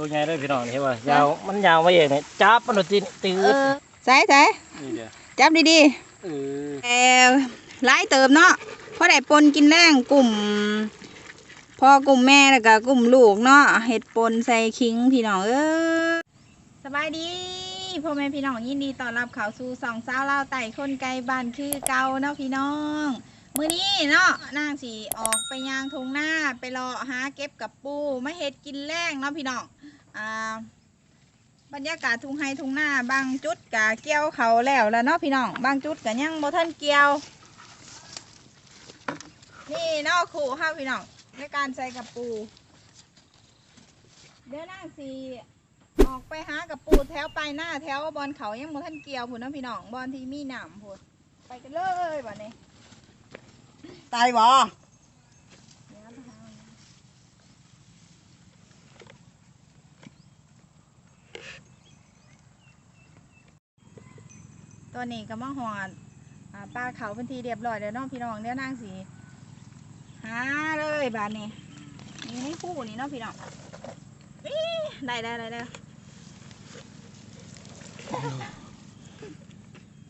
ตัวใหญ่เลยพี่น้องนี่เห็นป่ะยาวมันยาวมาเองเนี่ยจับมันโดนตีนตื้เอออใส่ใส่นี่เดียวจับดีเออๆแอวไล่เติมเนาะเพราะได้ปนกินแรงกลุ่มพ่อกลุ่มแม่แล้วก็กลุ่มลูกเนาะเห็ดปนใส่คิงพี่น้องเออสบายดีพ่อแม่พี่น้องยินดีต้อนรับเข้าสู่สองสาวเล่าวไต่คนไกลบ้านคือเก่าเนาะพี่น้อง มื้อนี้เนาะนางสีออกไปยางทงหน้าไปรอหาเก็บกับปูมาเห็ดกินแรงเนาะพี่น้องอ่าบรรยากาศทุ่งไฮทุ่งหน้าบางจุดกะเกี่ยวเขาแล้วแล้วเนาะพี่น้องบางจุดกะยังบ่ทันเกี่ยว นี่เนาะขู่ค่ะพี่น้องในการใส่กับปู เดี๋ยวนางสีออกไปหากับปูแถวไปหน้าแถวบอลเขายังบ่ทันเกี่ยวพุ่นเนาะพี่น้องบอลที่มีหนามพุ่นไปกันเลยบ่นี้ ตายบ่เดี๋ยวไปหาเอานะตัวนี้ก็มาหอดอ่าปลาเขาเป็นทีเรียบร้อยแล้วเนาะพี่น้องเดี๋ยวนางสีหาเลยบานนี้นี่ให้คู่นี่เนาะพี่น้องอิ๊ะได้ได้ได้ได้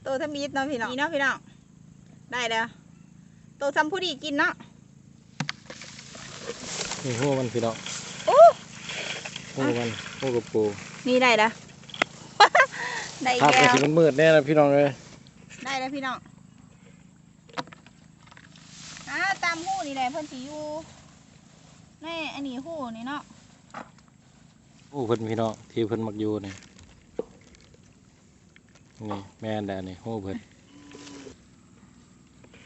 ตัวทำมีดเนาะพี่น้องนี่เนาะพี่น้องได้แล้ว ตัวทำผู้ดีกินเนาะนี่หัวมันพี่น้องโอ้หัวมันหัวกระปูนี่ได้แล้วได้อีภาพกก็แล้วสิมันมืดแน่นะพี่น้องเลยได้แล้วพี่น้องอ่าตามหูนี่แหละเพิ่นสิอยู่แน่อันนี้หูนี่เนาะโอ้เพิ่นพี่น้องที่เพิ่นมักอยู่นี่นี่แม่นแดนี่หัวเพิ่น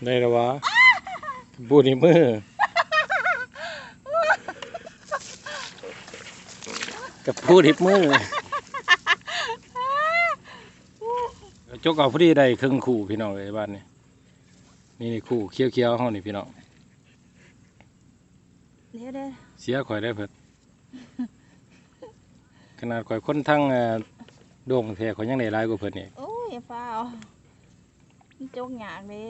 ได้แล้ววะ บูนี่มือกับผู้ดิบมือจกเอาพอดีได้ครึ่งคู่พี่น้องเลยบ้านนี้นี่นี่คู่เคี้ยวๆเฮานี่พี่น้องเดี๋ยวเดี๋ยวเสียข่อยได้เพิ่นขนาดข่อยคนทั้งเอ่อโด่งแท้ข่อยยังได้หลายกว่าเพิ่นนี่โอ้ยอย่าฟ้าวมันจกหยากเลย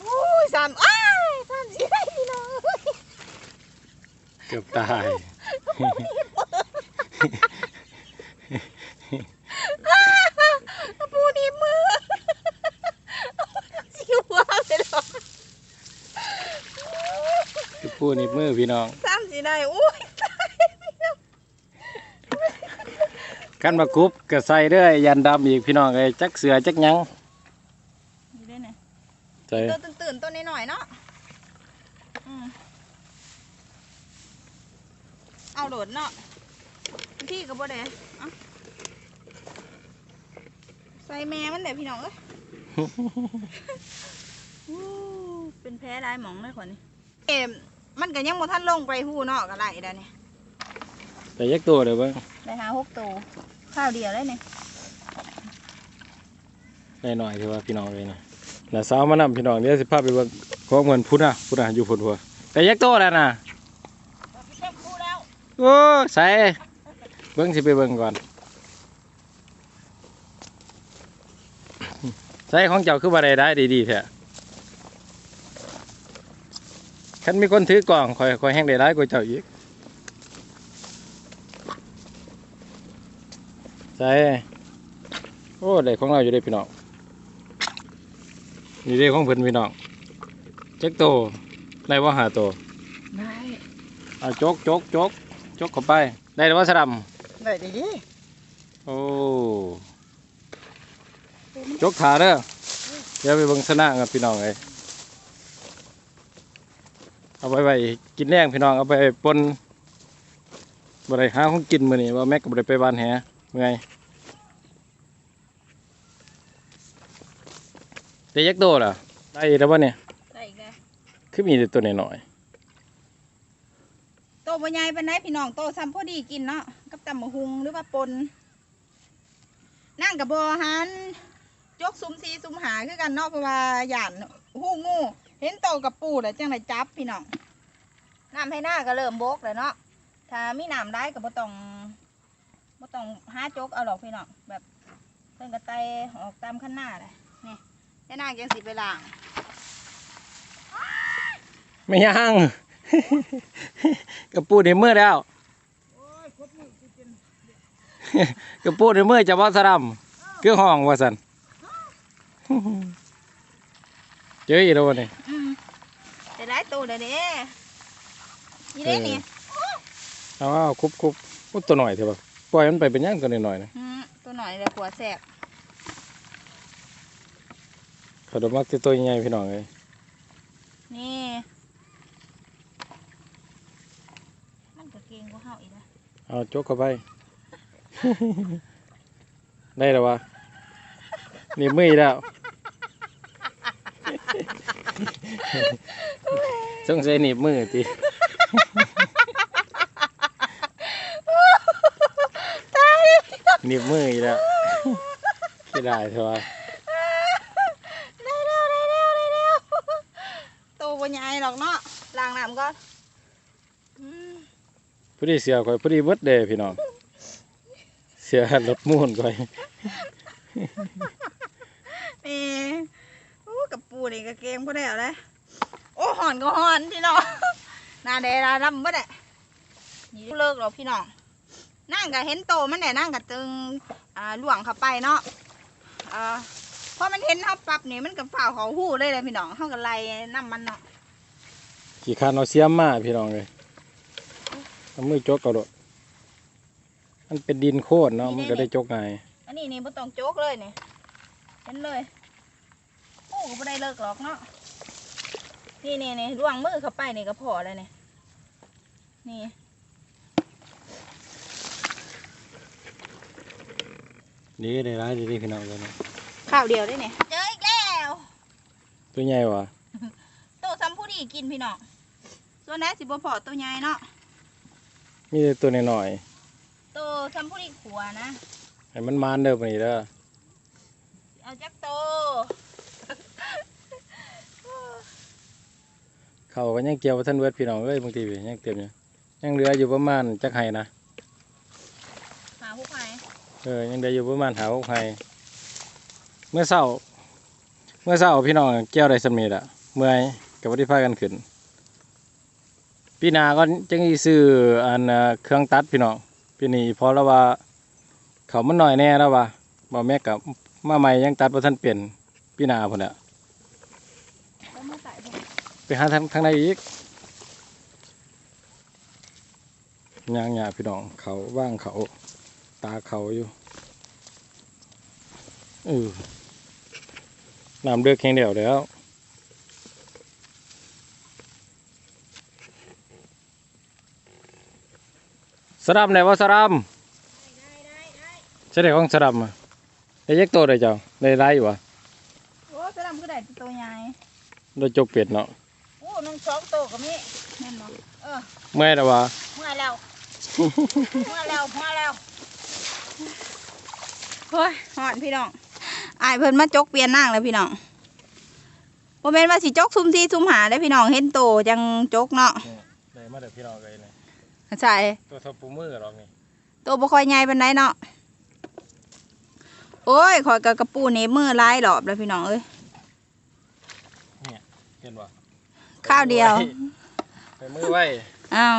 โอ้ย สามอ้ายสามสี่ได้พี่น้องเกือบตายปูดีมือสิวว่าไปหรอกคือผู้นิบมือพี่น้องสามสี่ได้อุ้ยกันมากรุบก็ใส่เด้อยันดำอีกพี่น้องเอ้ยจักเสือจักหยังนี่ได้ไหนใส่ตัวตื่นๆตัวน้ อยๆเนาะอืมเอาโหลดเนาะพี่กับบ่ได้เอาใส่แม่มันเดี๋ยวพี่น้องเอ้ยอู้เป็นแพ้ได้หมองเลยคนนี้เอ็มมันก็ยังบ่ทันลงไปหูเนาะก็ไหลเด้วนี่แต่ยักตัวเด้อเบิ่งได้หาหกตัวข้าวเดียวเลยเนี่ยได้หน่อยคือว่าพี่น้องเลยนะ แล้วสาวมานำพี่น้องเดี๋ยวสิพาไปเบิ่งของเหมือนพุ่นน่ะพุ่นน่ะอยู่พุ่นหัวแต่ยักตัวแล้วน่ะเช็คคู่แล้วโอ้ใส่เบิ่งสิไปเบิ่งก่อนใส่ของเจ้าคือบ่ได้ได้ดีๆแท้คันมีคนถือกล่องข่อยข่อยแห้งได้หลายกว่าเจ้าอีกใส่โอ้ได้ของเราอยู่ได้พี่น้อง นี่ได้ของเพิ่นพี่น้องจักโตได้ว่าหาโตได้เอาจกจกจกจกเข้าไป ได้แล้วว่าสะดำได้ดีดีโอ้จกขาเด้อเดี๋ยวไปเบิ่งสนะกับพี่น้องเลยเอาไปไว้กินแรงพี่น้องเอาไปปนบ่ได้หาของกินมื้อนี้ว่าแม็กก็บ่ได้ไปบ้านแหเมื่อย แต่ยักษ์โตล่ะได้แล้วบ่เนี่ยได้อีกแล้วคือมีแต่ตัวน้อยโตบ่ใหญ่ปานใดพี่น้องโตซ้ำพอดีกินเนาะกับตำมะฮุงหรือว่าปนนั่งกับบ่หันจกซุ้มซีซุ้มหาคือกันเนาะเพราะว่าหยานหูงู เห็นโตกับปูแล้วจังไดจับพี่น้องน้ำให้หน้าก็เริ่มบกแล้วเนาะถ้ามีน้ำได้ก็บ่ต้องบ่ต้องหาจกเอาหรอกพี่น้องแบบเพิ่นก็ไตออกตามขั้นหน้าเลย นี่แค่นางจังสิไปล้าง ไม่ยัง กระปูในมือแล้ว กระปูในมือจะว่าสลัมคือห้องว่าสันเจออีกแล้ววะนี่อืมแต่หลายตัวเด้อเด้นี่เด้นี่เอาเอาคุบคุบคุบตัวหน่อยเถอะบ่ปล่อยมันไปเป็นหย่างตัวหน่อยๆนะ อืมตัวหน่อยแล้วหัวแสบเขาดมักที่ตัวใหญ่พี่น้องเลยนี่ มันก็เก่งกว่าเฮาอีกนะเอาจกเข้าไป ได้แล้ววะหนี่มืออีกแล้วสงสัยหนีบมือทีหนีบมืออีกแล้วคิดได้เถอะวะ ได้แล้วได้แล้วได้แล้วตัวบ่ ใหญ่หรอกเนาะล้างน้ำก่อนอืมพอดีเสียข่อยพอดีเบิดเดย์พี่น้อง เสียรถมูนข่อยนี่โอ้กับปูนี่ก็เกมก็ได้เอาเลยโอ้หอนก็หอนพี่น้องหนาแดดาดำบ่ได้นี่เลิกหรอกพี่น้องนั่งก็เห็นโตมันได้นั่งก็ตึงอ่าหลวงเข้าไปเนาะอ่าพอมันเห็นเฮาปรับนี่มันก็ฝ่าวเขาหู้เลยเลยพี่น้องเฮาก็ไล่น้ำมันเนาะ ขี่คานเอาเสียมมาพี่น้องเลยเอามือจกเอาโดดมันเป็นดินโคตรเนาะมันก็ได้จกง่ายอันนี้นี่บ่ต้องโจกเลยนี่เห็นเลยโอ้ก็บ่ได้เลิกหรอกเนาะนี่นี่นี่ล่วงมือเข้าไปนี่ก็พอเลยนี่นี่นี่ได้ร้ายดีๆพี่น้องเลยนะข้าวเดียวได้เนี่ยเจออีกแล้วตัวใหญ่วะโตซ้ำผู้ดี กินพี่น้องส่วนนั้นสิบ่พอตัวใหญ่เนาะมีแต่ตัวน้อยโตซ้ำผู้ดีขัวนะๆให้มันมานเด้อปานนี้เด้อเอาจักโตเขาก็ยังเกี่ยวบ่ท่านเวทพี่น้องเอ้ยบางทียังเต็มอยู่ยังเหลืออยู่ประมาณจักไห้นะหาผู้ภัยเออยังได้อยู่ประมาณหาหกไห้เมื่อเช้า เมื่อเช้าพี่น้องเกี่ยวได้สำเร็จอะเมื่อย กับวัติพากันขึ้นพี่นาก็จังอีซื้ออันเครื่องตัดพี่น้องพี่นี่พอแล้วว่าเขามันหน่อยแน่แล้วว่าบ่แม่กับมาใหม่ยังตัดบ่ทันเปลี่ยนพี่นาพุ่นน่ะไปหาทางทางใดอีกย่างหยาพี่น้องเขาว่างเขาตาเขาอยู่เออน้ำเดือดแข็งเดียวแล้ว สลัมไหนวะสลัมได้ได้ได้ใช่ไหมของสลัมอะได้ยักตัวได้เจ้าได้ไรอยู่วะโอ้สลัมก็ได้ตัวใหญ่ได้จกเป็ดเนาะโอ้น้องสองโตก็มีแม่นบ่เออเมื่อยแล้ววะเมื่อแล้วเมื่อแล้วเมื่อแล้วเฮ้ยหอนพี่น้องอายเพิ่นมาจกเปลี่ยนนางแล้วพี่น้องบ่แม่นว่าสิจกซุ่มที่ซุ่มหาได้อพี่น้องเห็นโตจังจกเนาะได้มาเดี๋ยวพี่น้องเลยเนี่ย ใช่ตัวทบปูมือหรอกนี่ตัวบ่ค่อยใหญ่ปานใดเนาะโอ้ยข่อยกับกระปูนี่มือหลายรอบแล้วพี่น้องเอ้ยเห็นวะข้าวเดียวไปมือไว้อ้าว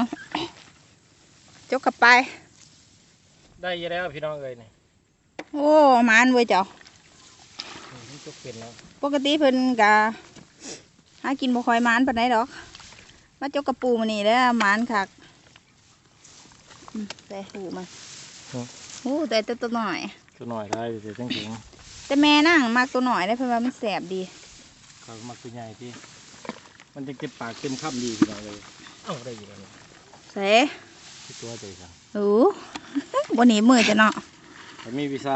จกกลับไป ได้อยี่แล้วพี่น้องเลยนี่โอ้หมานเว้ยเจ้านี่จกเป็ดเนาะปกติเพิ่นกะหากินบ่ค่อยหมานปานใดดอก มาจกกระปูมื้อนี้แล้วหมานคักอืม แต่หูมันโอ้แต่ตัวตัวหน่อย ตัวหน่อยได้เดี๋ยวจังถึงแต่แม่นั่งมากตัวหน่อยได้เพิ่นว่ามันแสบดีเขามักตัวใหญ่ที่มันจะเก็บปากเต็มคำดีพี่น้องเลย เอ้าได้อยู่แล้วนี่เสที่ตัวใจสั่งโอ้บ่หนีมือจะเนาะแต่มีวีซ่า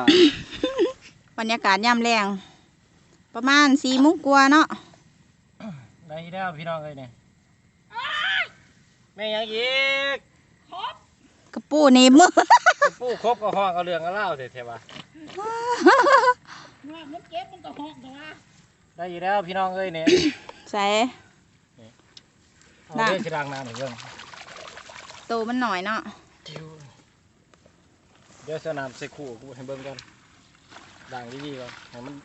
บรรยากาศยามแรง ประมาณ4โมงกว่าเนาะได้อีกแล้วพี่น้องเลยเนี่ยแม่ยังอีก กระปูหนีมือ ปูครบก็ห้องเอาเรื่องเอาเล่าเถอะเถอะวะมันเก็บมันก็หอกแต่ว่าได้อีกแล้วพี่น้องเลยเนี่ยใส่ เอาได้เรื่องชิดังน้ำหนึ่งเรื่องโตมันหน่อยเนาะเดี๋ยวสนามใส่คู่กูให้เบิ่งกันด่างดีๆก่อนให้มัน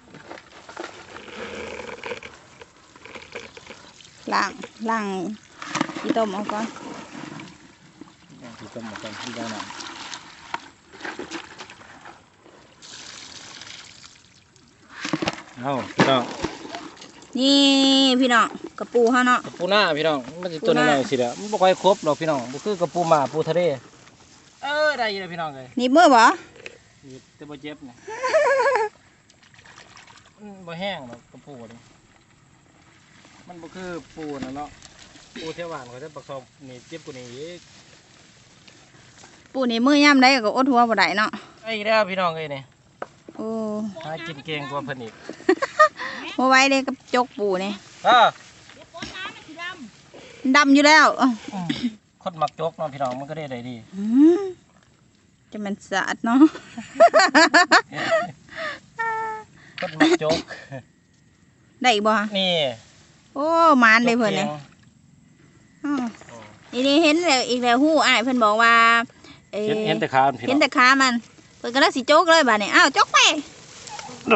ล้างล้างอีต้มเอาก่อน ที่ต้มหมดกันที่ได้หน่อยเอาพี่น้องนี่พี่น้องกระปูเฮาเนาะกระปูหน้าพี่น้อง มันจะตัวปูหน้าน้อยๆสิเด้อมันบ่ค่อยครบหรอกพี่น้องบ่คือกระปูหมาปูทะเล เออได้อยู่เลยพี่น้องเลยหนี่มือบ่นี่แต่บ่เจ็บนะ มันบ่แห้งหรอกกระปูนี่มันบ่คือปูนะเนาะ ปูเทวานเขาจะปักซองนี่เจ็บกว่านี้อีก ปูนี่มือย่ำได้ก็อดหัวบ่ได้เนาะไอ้แล้วพี่น้องเอ้ยนี่โอ้หากินเก่งกว่าเพิ่นอีกบ่ไหว้เด้กับจกปูนี่อ่าเดี๋ยวก้นน้ำมันสีดดำอยู่แล้วอ้าวอืมคนมักจกเนาะพี่น้องมันก็ได้ได้ดีอืมจะมันสะอาดเนาะคนมักจกได้อีกบ่ฮะนี่ โอ้มานเลยเพิ่นจนี่กอ้าวเก่งนี่นี่เห็นแล้วอีกแล้วฮู้อ้ายเพิ่นบอกว่า เอ่อเห็นเห็นแต่ขาพี่เห็นน้องแต่ขามันเพิ่นก็เลยสิโจกเลยบัดนี้อ้าวจกไป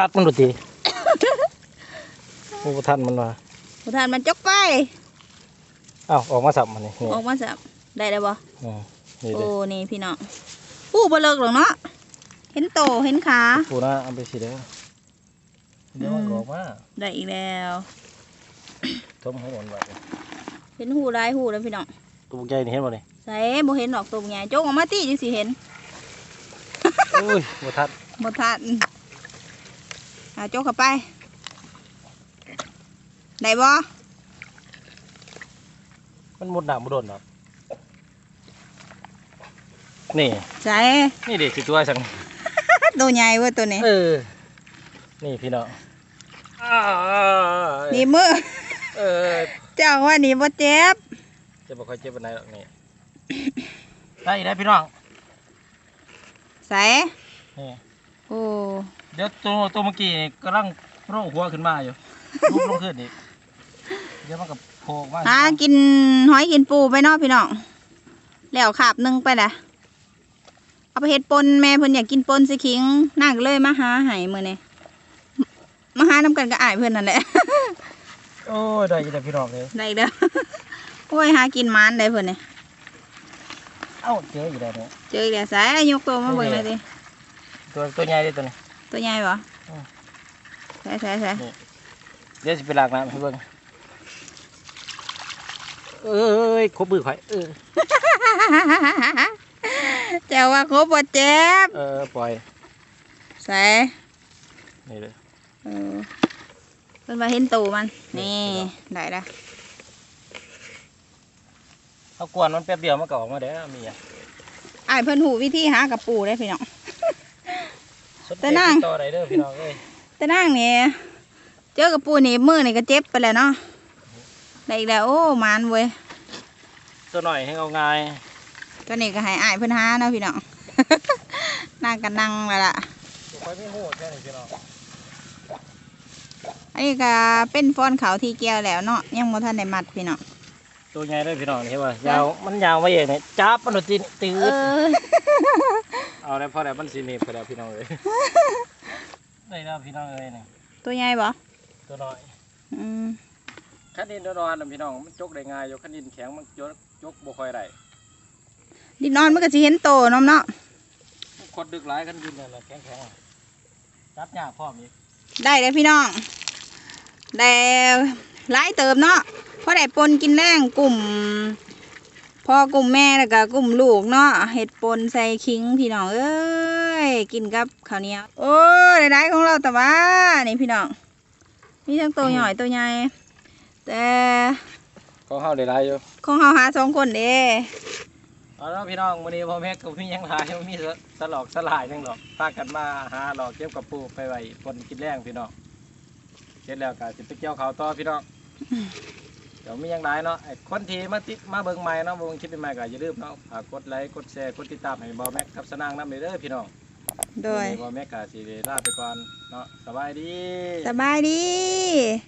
รัดมันดูทีมูทันมันว่าผู้ทานมันจกไป อ้าวออกมาสับมันนี่นี่ออกมาสับได้แล้วบ่ อืมนี่โอ้เด้อนี่พี่น้องอู้บ่เลิกหรอกเนาะ เห็นโต เห็นขา ปูนะเอาไปสิเด้อเดี๋ยวมันก็ออกมาได้อีกแล้ว ทมหัวมันไว้เห็นหูหลายหูแล้วพี่น้อง ตัวใหญ่นี่เห็นบ่นี่ใส่บ่เห็นดอกตัวใหญ่โจกออกมาติจังสิเห็นอุ้ยบ่ทันบ่ทันอ่าโจกเข้าไปได้บ่มันหมดน้ำบ่โดนดอกนี่ใส่นี่เด็กสิตัวสังตัวใหญ่เว้ยตัวนี้เออนี่พี่น้องอ้าวนี่มือเออเจ้าว่านี่บ่เจ็บ จะบ่ค่อยเจ็บปานใดหรอกนี่ ได้ได้พี่น้องใส่นี่โอ้เดี๋ยวตัวตัวเมื่อกี้นี่กำลังโรคหัวขึ้นมาอยู่รูปลงขึ้นอีกเดี๋ยวมันก็โผล่ออกมาหากินหอยกินปูไปเนาะพี่น้องแล้วขาบหนึงไปละเอาไปเฮ็ดปนแม่เพิ่นอยากกินปนสิคิงนางก็เลยมาหาให้มื้อนี้มาหานํกันก็อ้ายเพิ่นนั่นแหละ โอ้ยได้อยินแต่พี่น้องเลย ได้อีกแล้ว โอ้ยหากินหมันได้เพิ่นนี่เอ้าเจออยู่แล้วเนี่ยเจออีกแล้วสายยกตัวมาเบิ่งหน่อยสิตัวตัวใหญ่เลยตัวนี้ ตัวใหญ่บ่อืมใส่ใส่ใส่เดี๋ยวสิไปลากน้ำให้เบิ่งเอ้ยครบมือข่อยเออเจ้าว่าครบบ่เจ็บ เออปล่อยใส่นี่เลยเออเพิ่นว่าเห็นตูมัน นี่ ได้ละ เอากวนมันแป๊บเดียวมันก็ออกมาแล้วมีอะอ้ายเพิ่นหูวิธีหากับปูได้พี่น้องสนใจแต่นั่งติดต่อได้เด้อพี่น้องเอ้ยแต่นางนี่เจอกับปูนี่มือนี่ก็เจ็บไปแล้วเนาะได้อีกแล้วโอ้หมันเว้ยตัวหน่อยให้เอาง่ายตัวนี้ก็ให้อ้ายเพิ่นหาเนาะพี่น้อง นั่งกันนั่งแล้วล่ะ ค่อยไม่โหดแค่นี้พี่น้องอันนี้ก็เป็นฟอนเขาที่เกี่ยวแล้วเนาะยังบ่ทันได้มัดพี่น้อง ตัวใหญ่เลยพี่น้องนี่เห็นป่ะยาวมันยาวไว้เองเนี่ยจับมันโดนตีนตืเอดอเอาได้พอแล้วมันสีนีบพอแล้วพี่น้องเอ้ยได้แล้วพี่น้องเอ้ยนี่ตัวใหญ่บ่ตัวน้อยอืมคันดินร้อนๆนะพี่น้องมันจกได้ง่ายอยู่คันดินแข็งมันจกจกบ่ค่อยได้ดินนอนมันก็สิเห็นโตเนาะเนาะมันคดดึกหลายคันดินนั่นแหละแข็งๆอะจับยากพร้อมอีกได้เลยพี่น้องได้หลายเติมเนาะเพราะได้ปนกินแรงกลุ่มพ่อกลุ่มแม่แล้วก็กลุ่มลูกเนาะเห็ดปนใส่คิงพี่น้องเอ้ยกินกับข้าวเหนียวโอ้ได้ได้ของเราแต่ว่านี่พี่น้องมีทั้งตัวใหญ่ตัวใหญ่แต่ของเฮาได้หลายอยู่ของเราหาสองคนเด้เอาแล้วพี่น้องมื้อนี้พ่อแม่ก็มีหยังหลายบ่มีสลอกสลายจังหรอกพากันมาหาหลอกเก็บกับปูไปไว้ปนกินแรงพี่น้องเสร็จแล้วก็สิไปเกี่ยวข้าวต่อพี่น้อง เดี๋ยวมีหยังหลายเนาะไอ้คนที่มาติดมาเบิ่งใหม่เนาะมาเบิ่งคลิปใหม่ๆก็อย่าลืมเนาะฝากกดไลค์กดแชร์กดติดตามให้บ่แม็กกับสนางนำเด้อพี่น้องโดยวันนี้บ่แม็กก็สิได้ลาไปก่อนเนาะสบายดี สบายดี